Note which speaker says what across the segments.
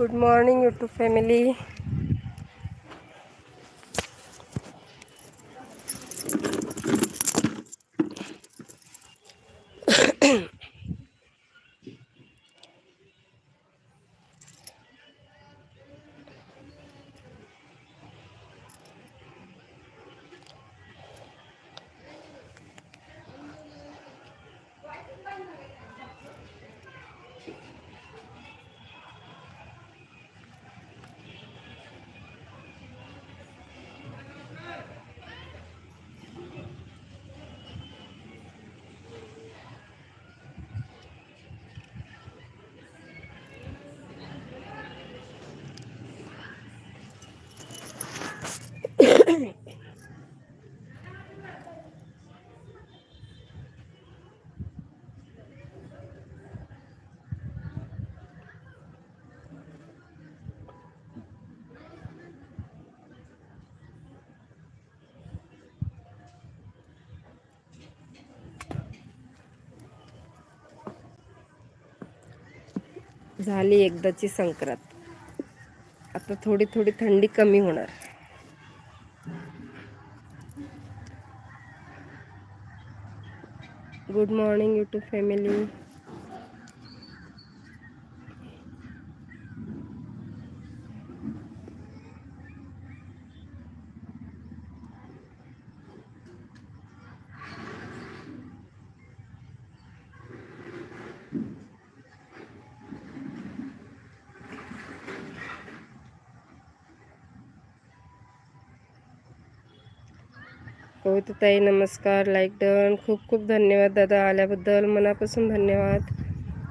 Speaker 1: Good morning YouTube family झाली एकदाची संक्रांत. आता थोडी थोडी थंडी कमी होणार. गुड मॉर्निंग यूट्यूब फॅमिली ताई नमस्कार लाईक डन खूप खूप धन्यवाद दादा आल्याबद्दल. मनापासून धन्यवाद.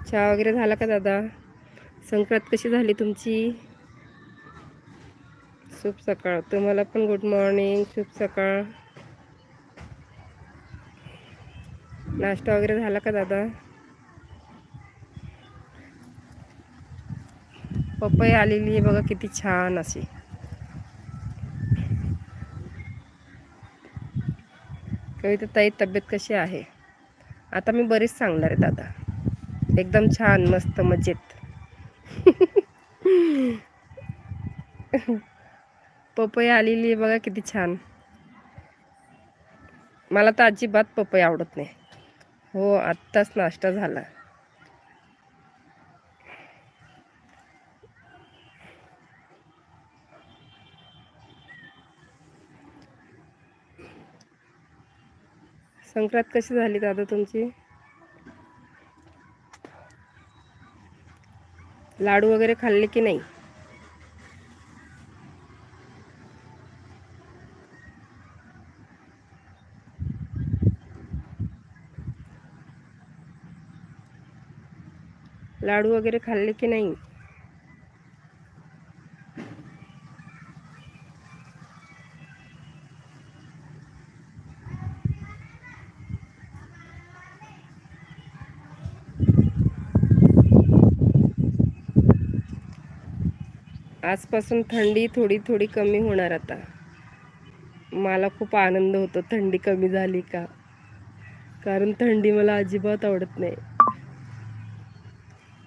Speaker 1: चहा वगैरे झाला का दादा? संक्रांत कशी झाली तुमची? शुभ सकाळ. तुम्हाला पण गुड मॉर्निंग शुभ सकाळ. नाश्ता वगैरे झाला का दादा? पपई आलेली आहे बघा किती छान अशी. कविता ताई तब्येत कशी आहे? आता मी बरीच सांगणार आहे दादा. एकदम छान मस्त मजेत. पपई आलेली आहे बघा किती छान. मला तर अजिबात पपई आवडत नाही. हो आत्ताच नाश्ता झाला. संक्रांत कशी झाली दादा तुमची? लाडू वगैरे खाल्ले की नाही? लाडू वगैरे खाल्ले की नाही? आजपासून थंडी थोडी थोडी कमी होणार आता. मला खूप आनंद होतो थंडी कमी झाली का? कारण थंडी मला अजिबात आवडत नाही.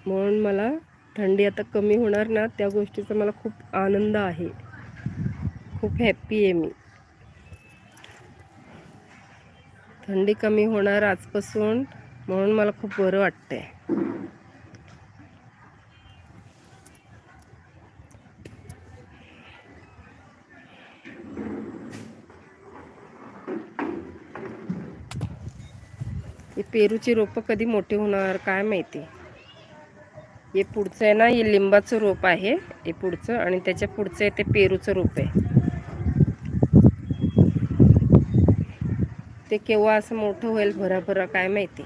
Speaker 1: म्हणून मला थंडी आता कमी होणार ना त्या गोष्टीचा मला खूप आनंद आहे. खूप हॅप्पी आहे मी. थंडी कमी होणार आजपासून म्हणून मला खूप बरं वाटतंय. पेरूची रोपं कधी मोठी होणार काय माहिती? हे पुढचं आहे ना हे लिंबाचं रोप आहे हे पुढचं आणि त्याच्या पुढचं आहे ते पेरूचं रोप आहे. ते केव्हा असं मोठं होईल भराभरा काय माहिती?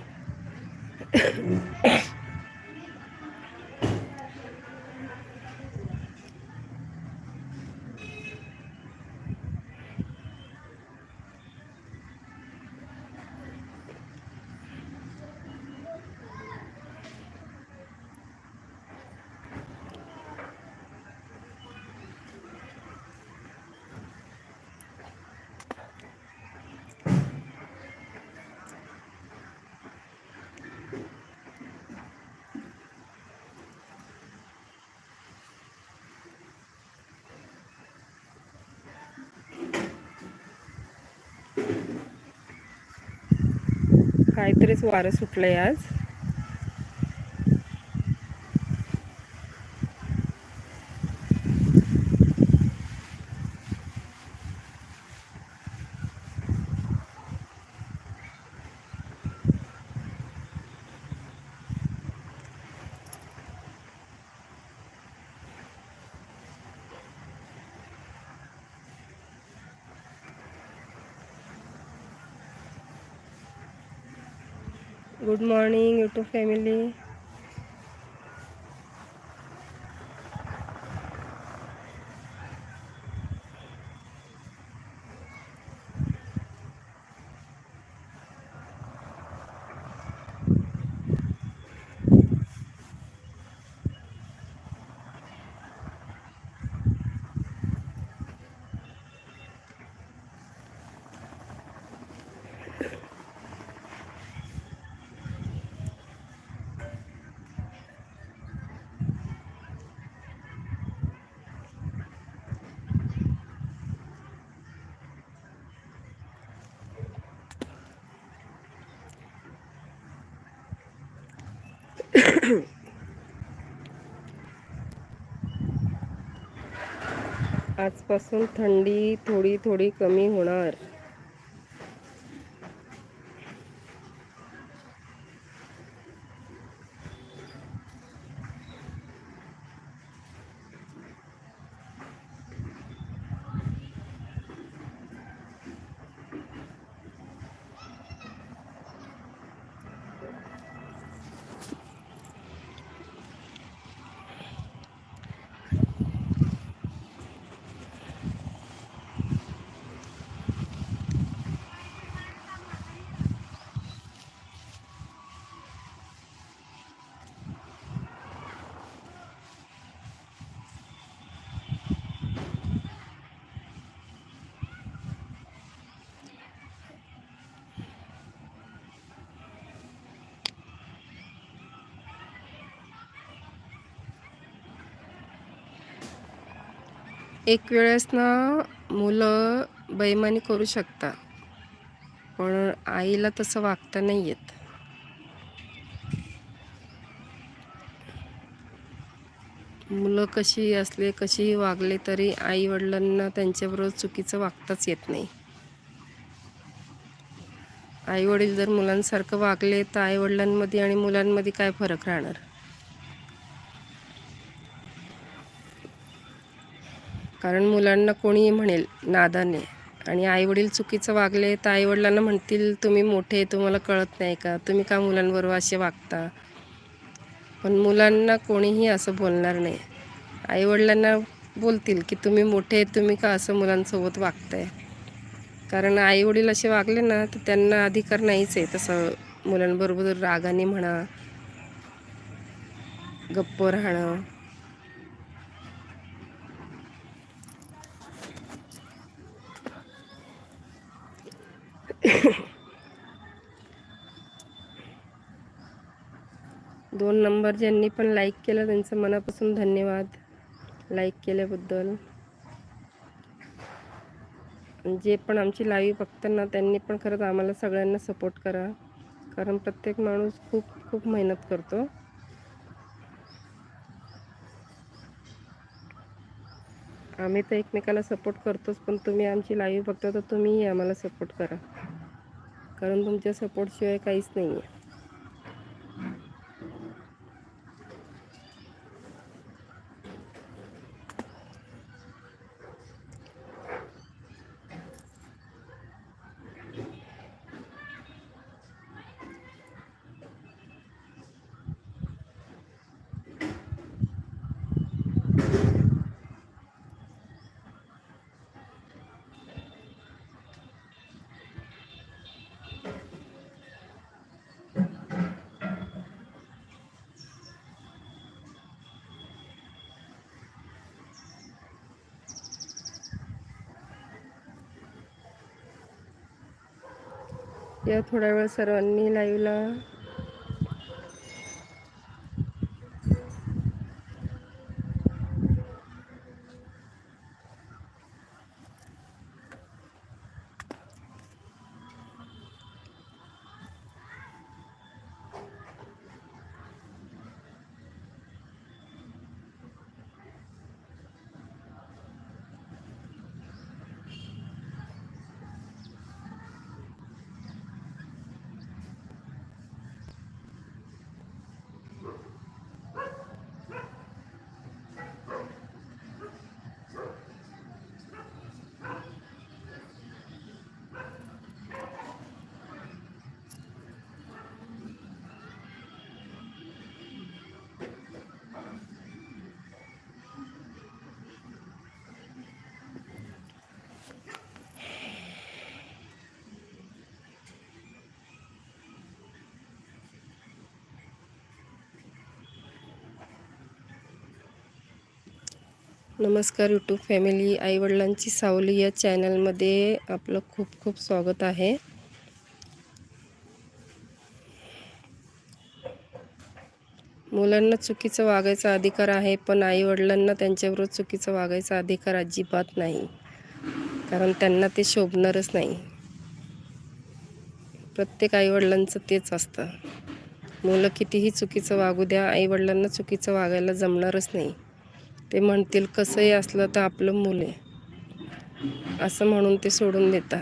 Speaker 1: काहीतरीच वारं सुटलंय आज. गुड मॉर्निंग यूट्यूब फॅमिली आजपासून थंडी थोडी थोडी कमी होणार. एक वेळेस ना मुलं बैमानी करू शकता पण आईला तसं वागता नाही येत. मुलं कशी असले कशीही वागले तरी आई वडिलांना त्यांच्याबरोबर चुकीचं वागताच येत नाही. आई वडील जर मुलांसारखं वागले तर आई वडिलांमध्ये आणि मुलांमध्ये काय फरक राहणार? कारण मुलांना कोणीही म्हणेल नादाने. आणि आईवडील चुकीचं वागले तर आईवडिलांना म्हणतील तुम्ही मोठे तुम्हाला कळत नाही का? तुम्ही का मुलांबरोबर असे वागता? पण मुलांना कोणीही असं बोलणार नाही. आईवडिलांना बोलतील की तुम्ही मोठे तुम्ही का असं मुलांसोबत वागताय? कारण आईवडील असे वागले ना तर त्यांना अधिकार नाहीच आहे तसं मुलांबरोबर रागाने म्हणा गप्प राहणं. दोन नंबर ज्यांनी पण लाईक केलं त्यांचं मनापासून धन्यवाद. लाईक केल्याबद्दल. जे पण आमची लाईव्ह बघतात ना त्यांनी पण खरंच आम्हाला सगळ्यांना सपोर्ट करा. कारण प्रत्येक माणूस खूप खूप मेहनत करतो. आम्ही तर एकमेकाला सपोर्ट करतोच पण तुम्ही आमची लाईव्ह बघता तर तुम्हीही आम्हाला सपोर्ट करा. कारण तुमच्या सपोर्टशिवाय काहीच नाही आहे या थोड्या वेळ सर्वांनी लाईव्हला नमस्कार यूट्यूब फॅमिली आईवडिलांची सावली या चॅनलमध्ये आपलं खूप खूप स्वागत आहे. मुलांना चुकीचं वागायचा अधिकार आहे पण आईवडिलांना त्यांच्याबरोबर चुकीचं वागायचा अधिकार अजिबात नाही. कारण त्यांना ते शोभणारच नाही. प्रत्येक आईवडिलांचं तेच असतं. मुलं कितीही चुकीचं वागू द्या आईवडिलांना चुकीचं वागायला जमणारच नाही. ते म्हणतील कसंही असलं तर आपलं मुलं आहे. असं म्हणून ते सोडून देतात.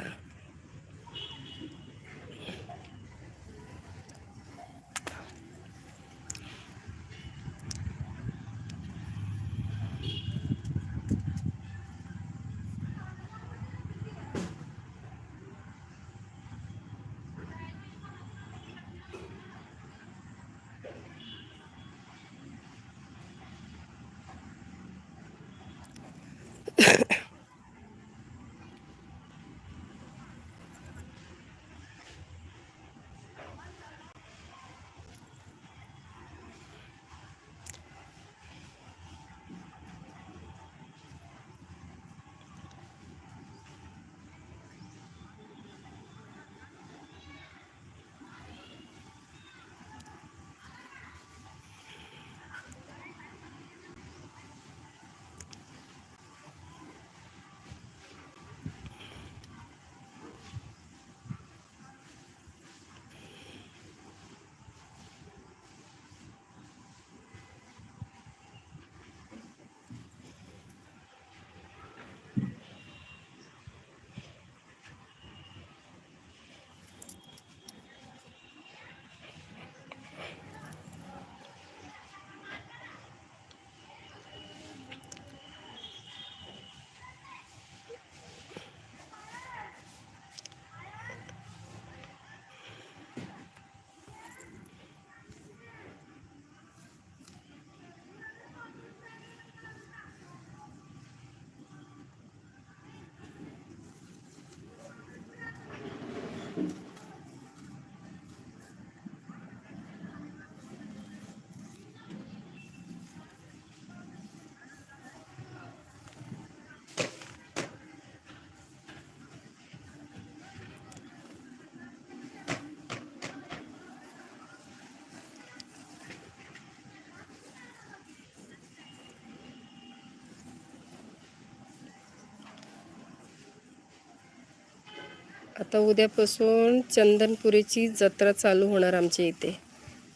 Speaker 1: आता उद्यापासून चंदनपुरीची जत्रा चालू होणार आमच्या इथे.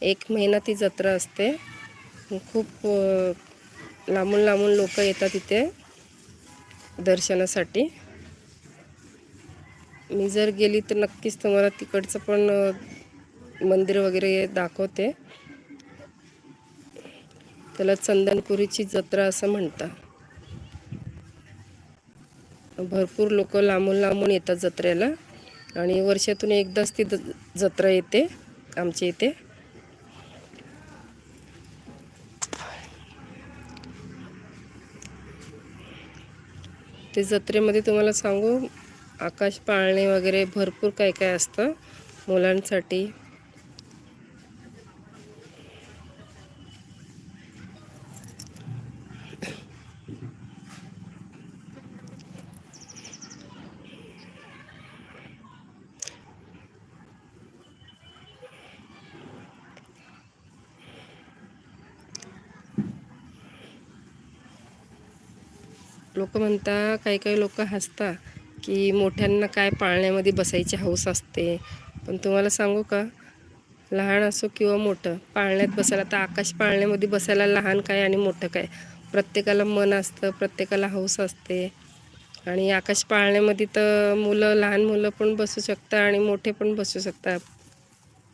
Speaker 1: एक महिना ती जत्रा असते. खूप लांबून लांबून लोक येतात इथे दर्शनासाठी. मी जर गेली तर नक्कीच तुम्हाला तिकडचं पण मंदिर वगैरे दाखवते. त्याला चंदनपुरीची जत्रा असं म्हणतात. भरपूर लोक लांबून लांबून येतात जत्रेला. आणि वर्षातून एकदाच ती जत्रा येते आमच्या इथे. ते जत्रेमध्ये तुम्हाला सांगू आकाश पाळणे वगैरे भरपूर काय काय असतं मुलांसाठी. लोक म्हणता काही काही लोक हसता की मोठ्यांना काय पाळण्यामध्ये बसायची हौस असते. पण तुम्हाला सांगू का? लहान असो किंवा मोठं पाळण्यात बसायला तर आकाश पाळण्यामध्ये बसायला लहान काय आणि मोठं काय? प्रत्येकाला मन असतं प्रत्येकाला हौस असते. आणि आकाश पाळण्यामध्ये तर मुलं लहान मुलं पण बसू शकतात आणि मोठे पण बसू शकतात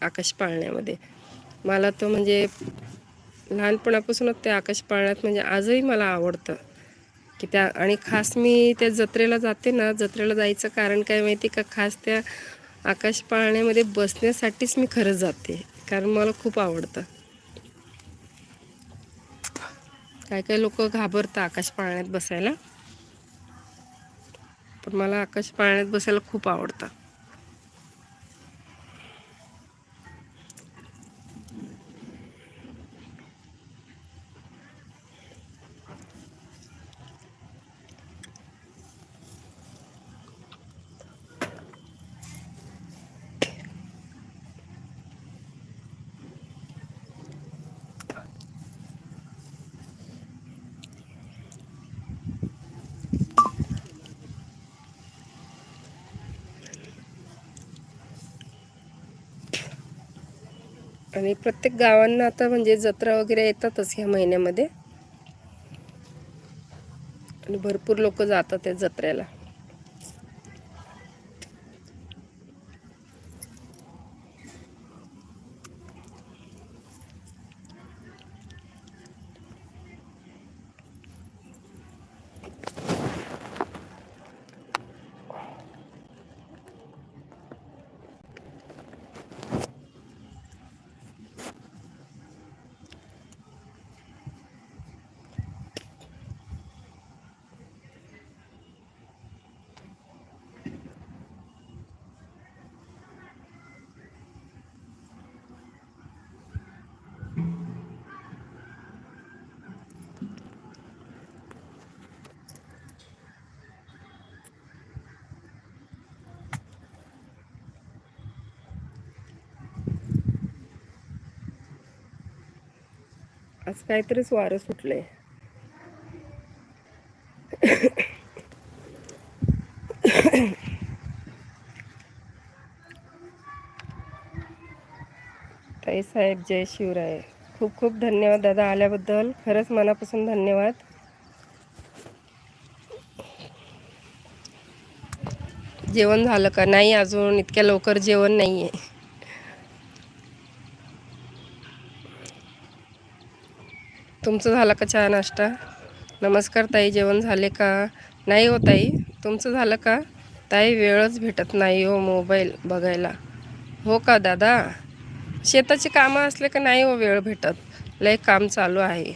Speaker 1: आकाश पाळण्यामध्ये. मला तर म्हणजे लहानपणापासूनच ते आकाश पाळण्यात म्हणजे आजही मला आवडतं. की त्या आणि खास मी त्या जत्रेला जाते ना जत्रेला जायचं कारण काय माहिती का खास त्या आकाश पाळण्यामध्ये बसण्यासाठीच मी खरंच जाते कारण मला खूप आवडतं. काय काय लोक घाबरतात आकाश पाळण्यात बसायला पण मला आकाश पाळण्यात बसायला खूप आवडतं. आणि प्रत्येक गावांना आता म्हणजे जत्रा वगैरे येतातच ह्या महिन्यामध्ये. आणि भरपूर लोक जातात त्या जत्रेला. आज काहीतरीच वारं सुटलंय. ताई साहेब जय शिवराय. खूप खूप धन्यवाद दादा आल्याबद्दल. खरंच मनापासून धन्यवाद. जेवण झालं का? नाही अजून इतक्या लवकर जेवण नाही आहे तुमचं झालं का चहा नाश्ता? नमस्कार ताई जेवण झाले का? नाही हो ताई. तुमचं झालं का? ताई वेळच भेटत नाही हो मोबाईल बघायला. हो का दादा? शेताची कामं असले का नाही हो वेळ भेटत? लय काम चालू आहे.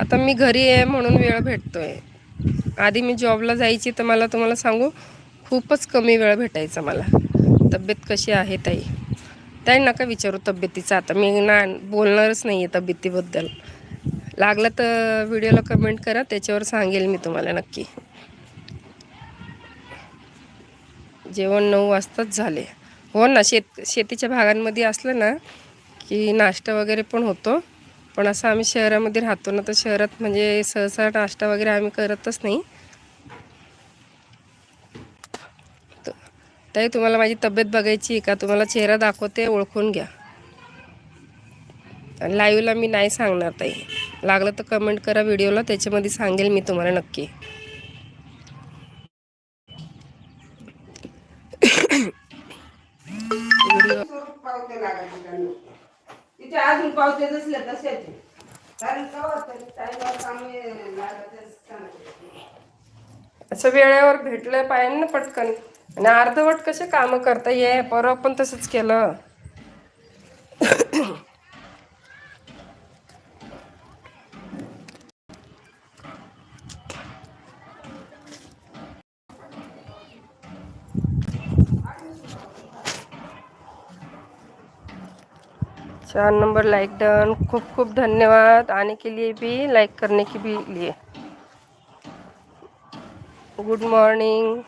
Speaker 1: आता मी घरी आहे म्हणून वेळ भेटतो आहे आधी मी जॉबला जायची तर मला तुम्हाला सांगू खूपच कमी वेळ भेटायचा मला. तब्येत कशी आहे ताई? ताई नका विचारू तब्येतीचं? आता मी ना बोलणारच नाही आहे तब्येतीबद्दल. लागलं तर व्हिडिओला कमेंट करा त्याच्यावर सांगेल मी तुम्हाला नक्की. जेवण नऊ वाजताच झाले. हो ना शेत शेतीच्या भागांमध्ये असलं ना की नाश्ता वगैरे पण होतो. पण असं आम्ही शहरामध्ये राहतो ना तर शहरात म्हणजे सहसा नाश्ता वगैरे आम्ही करतच नाही. ताई तुम्हाला माझी तब्येत बघायची का? तुम्हाला चेहरा दाखवते ओळखून घ्या. आणि लाईव्हला मी नाही सांगणार ताई. लागलं तर कमेंट करा व्हिडिओला त्याच्यामध्ये सांगेल मी तुम्हाला नक्की.
Speaker 2: अजून पावते तशाचे कारण सांगते.
Speaker 1: असं वेळेवर भेटलं पाहिजे ना पटकन. आणि अर्धवट कसे कामं करता ये परवा पण तसंच केलं. चार नंबर लाइक डन. खूप खूप धन्यवाद. आने के लिए भी लाइक करने के भी लिए गुड मॉर्निंग.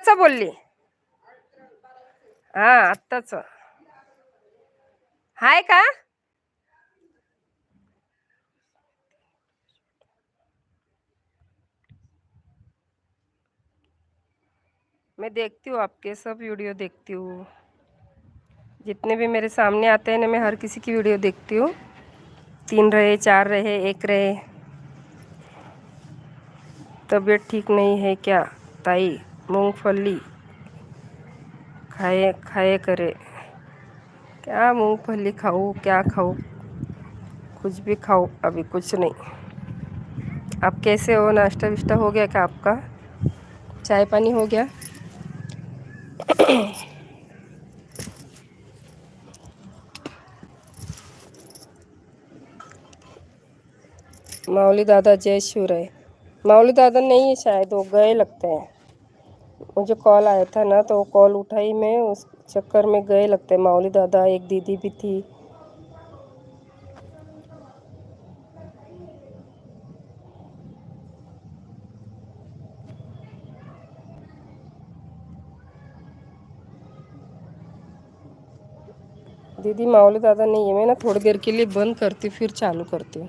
Speaker 1: आत्ताच बोलली. हा, आत्ताच. हाय का? मैं देखती हूँ आपके सब वीडियो देखती हूँ। जितने भी मेरे सामने आते हैं ना, मैं हर किसी की वीडियो देखती हूँ। तीन रहे, चार रहे, एक रहे। तबीयत ठीक नहीं है क्या, ताई? मूंगफली खाए खाए करे। क्या मूंगफली खाऊँ, क्या खाऊँ? कुछ भी खाओ अभी कुछ नहीं। आप कैसे हो? नाश्ता विश्ता हो गया क्या आपका? चाय पानी हो गया? माऊली दादा जय शिवराय। माऊली दादा नहीं है, शायद वो गए लगते हैं। मुझे कॉल आया था ना तो कॉल उठाई मैं, उस चक्कर में गए लगते माऊली दादा, एक दीदी भी थी। दीदी, माऊली दादा नहीं है, मैं ना थोड़ी देर के लिए बंद करती, फिर चालू करती हूँ।